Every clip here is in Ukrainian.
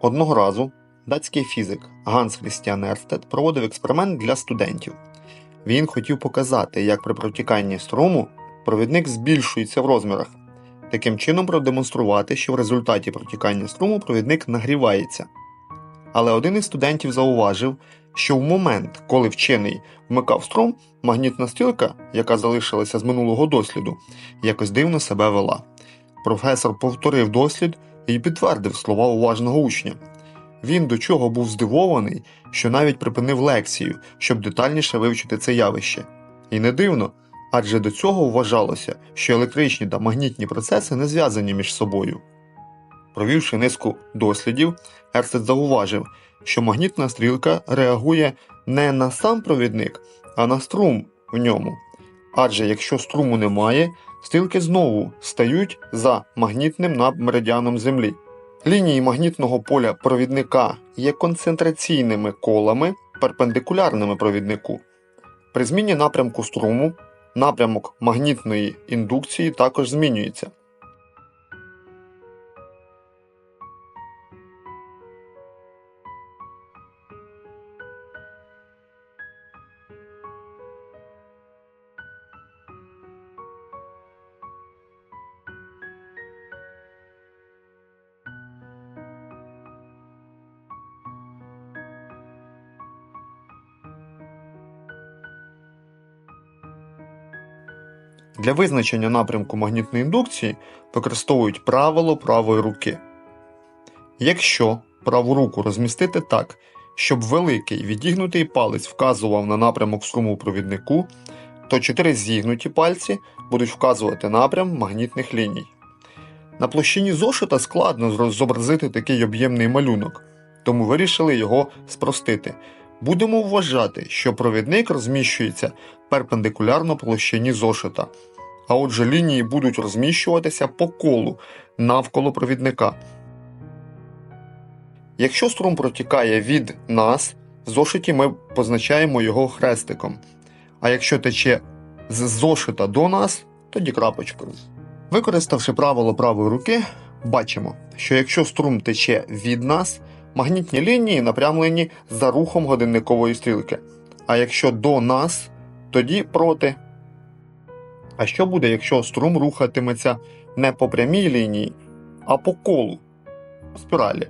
Одного разу датський фізик Ганс Крістіан Ерстед проводив експеримент для студентів. Він хотів показати, як при протіканні струму провідник збільшується в розмірах, таким чином продемонструвати, що в результаті протікання струму провідник нагрівається. Але один із студентів зауважив, що в момент, коли вчений вмикав струм, магнітна стрілка, яка залишилася з минулого досліду, якось дивно себе вела. Професор повторив дослід і підтвердив слова уважного учня. Він до чого був здивований, що навіть припинив лекцію, щоб детальніше вивчити це явище. І не дивно, адже до цього вважалося, що електричні та магнітні процеси не зв'язані між собою. Провівши низку дослідів, Ерстед зауважив, що магнітна стрілка реагує не на сам провідник, а на струм в ньому. Адже якщо струму немає, стрілки знову стають за магнітним над меридіаном Землі. Лінії магнітного поля провідника є концентраційними колами, перпендикулярними провіднику. При зміні напрямку струму напрямок магнітної індукції також змінюється. Для визначення напрямку магнітної індукції використовують правило правої руки. Якщо праву руку розмістити так, щоб великий відігнутий палець вказував на напрямок струму провіднику, то чотири зігнуті пальці будуть вказувати напрям магнітних ліній. На площині зошита складно зобразити такий об'ємний малюнок, тому вирішили його спростити. Будемо вважати, що провідник розміщується перпендикулярно площині зошита, а отже лінії будуть розміщуватися по колу навколо провідника. Якщо струм протікає від нас, в зошиті ми позначаємо його хрестиком. А якщо тече з зошита до нас, тоді крапочкою. Використавши правило правої руки, бачимо, що якщо струм тече від нас, магнітні лінії напрямлені за рухом годинникової стрілки. А якщо до нас, тоді проти. А що буде, якщо струм рухатиметься не по прямій лінії, а по колу спіралі?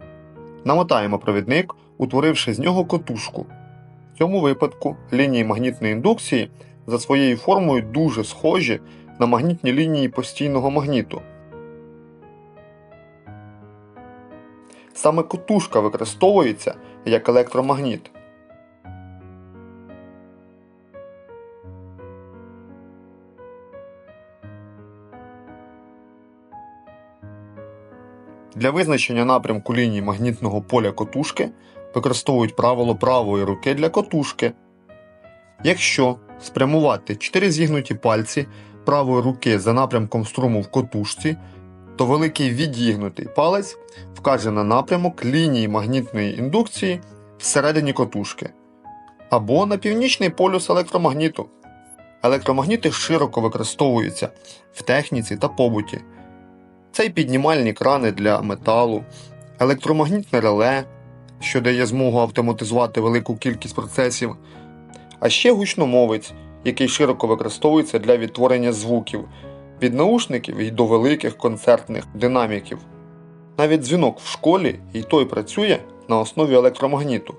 Намотаємо провідник, утворивши з нього котушку. В цьому випадку лінії магнітної індукції за своєю формою дуже схожі на магнітні лінії постійного магніту. Саме котушка використовується як електромагніт. Для визначення напрямку лінії магнітного поля котушки використовують правило правої руки для котушки. Якщо спрямувати 4 зігнуті пальці правої руки за напрямком струму в котушці, то великий відігнутий палець вкаже на напрямок лінії магнітної індукції всередині котушки або на північний полюс електромагніту. Електромагніти широко використовуються в техніці та побуті. Це й піднімальні крани для металу, електромагнітне реле, що дає змогу автоматизувати велику кількість процесів, а ще гучномовець, який широко використовується для відтворення звуків від наушників і до великих концертних динаміків. Навіть дзвінок в школі і той працює на основі електромагніту.